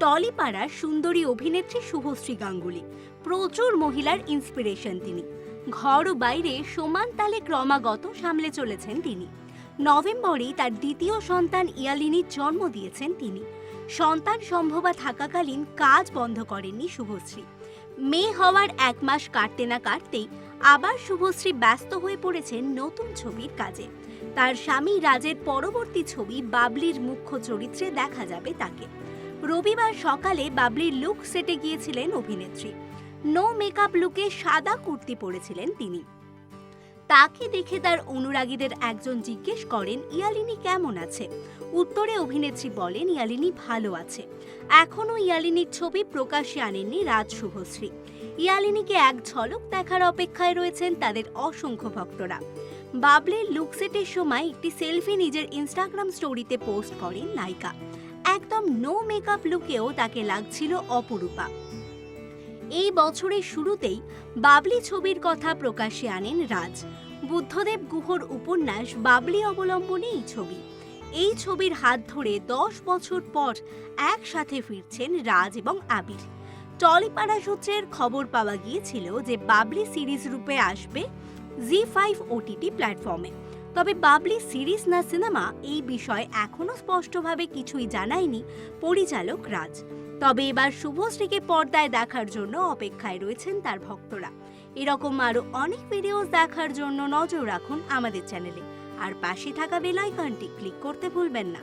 টলিপাড়ার সুন্দরী অভিনেত্রী শুভশ্রী গাঙ্গুলি। প্রচুর মহিলার ইন্সপিরেশন তিনি। ঘর ও বাইরে সমান তালে ক্রমাগত সামলে চলেছেন তিনি। নভেম্বরেই তার দ্বিতীয় সন্তান ইয়ালিনীর জন্ম দিয়েছেন তিনি। সন্তান সম্ভবা থাকাকালীন কাজ বন্ধ করেননি শুভশ্রী। মেয়ে হওয়ার এক মাস কাটতে না কাটতেই আবার শুভশ্রী ব্যস্ত হয়ে পড়েছেন নতুন ছবির কাজে। তার স্বামী রাজের পরবর্তী ছবি বাবলির মুখ্য চরিত্রে দেখা যাবে তাকে। রবিবার সকালে বাবলির লুক সেটে গিয়েছিলেন অভিনেত্রী। নো মেকআপ লুকে সাদা কুর্তি পরেছিলেন তিনি। তাকে দেখে তার অনুরাগীদের একজন জিজ্ঞেস করেন, ইয়ালিনী কেমন আছে? উত্তরে অভিনেত্রী বলেন, ইয়ালিনী ভালো আছে। এখনও ইয়ালিনীর ছবি প্রকাশ্যে আনেননি রাজ শুভশ্রী। ইয়ালিনীকে এক ঝলক দেখার অপেক্ষায় রয়েছেন তাদের অসংখ্য ভক্তরা। বাবলির লুকসেটের সময় একটি সেলফি নিজের ইনস্টাগ্রাম স্টোরিতে পোস্ট করেন নায়িকা। একদম নো মেকআপ লুকেও তাকে লাগছিল অপরূপা। এই বছরের শুরুতেই বাবলি ছবির কথা প্রকাশে আনেন রাজ। বুদ্ধদেব গুহর উপন্যাস বাবলি অবলম্বনে এই ছবি। এই ছবির হাত ধরে দশ বছর পর একসাথে ফিরছেন রাজ এবং আবির। টলিপাড়া সূত্রের খবর পাওয়া গিয়েছিল যে বাবলি সিরিজ রূপে আসবে জি ফাইভ ওটিটি প্ল্যাটফর্মে তবে বাবলি সিরিজ না সিনেমা এই বিষয়ে এখনও স্পষ্টভাবে কিছুই জানায়নি পরিচালক রাজ। তবে এবার শুভশ্রীকে পর্দায় দেখার জন্য অপেক্ষায় রয়েছেন তার ভক্তরা। এরকম আরও অনেক ভিডিওস দেখার জন্য নজর রাখুন আমাদের চ্যানেলে আর পাশে থাকা বেলাইকানটি ক্লিক করতে ভুলবেন না।